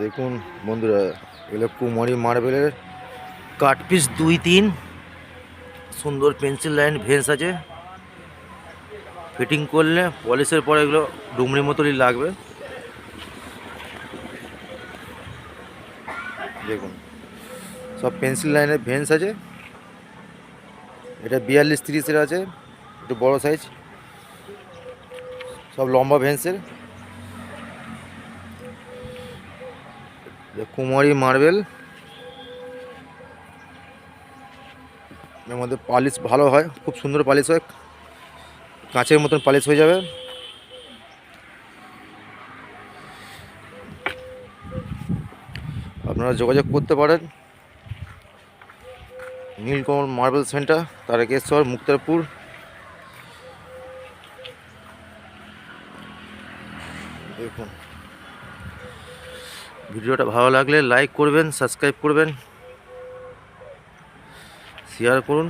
দেখুন বন্ধুরা এগুলো কুমারী মার্বেলের কাট পিস দুই তিন। সুন্দর পেন্সিল লাইন ভেন্স আছে। ফিটিং করলে পলিশের পরে এগুলো ডুমরি মতনই লাগবে। দেখুন, সব পেন্সিল লাইনের ভেন্স আছে। এটা বিয়াল্লিশ তিরিশের আছে, একটু বড় সাইজ সব লম্বা ভেন্সের কুমারী মার্বেল। এর মধ্যে পালিশ ভালো হয়, খুব সুন্দর পালিশ হয়। কাঁচের মতন পালিশ হয়ে যাবে। আপনারা যোগাযোগ করতে পারেন। Nilkamal marble centre, Tarakeswar, Muktarpur. দেখুন। ভিডিওটা ভালো লাগলে লাইক করবেন সাবস্ক্রাইব করবেন শেয়ার করুন।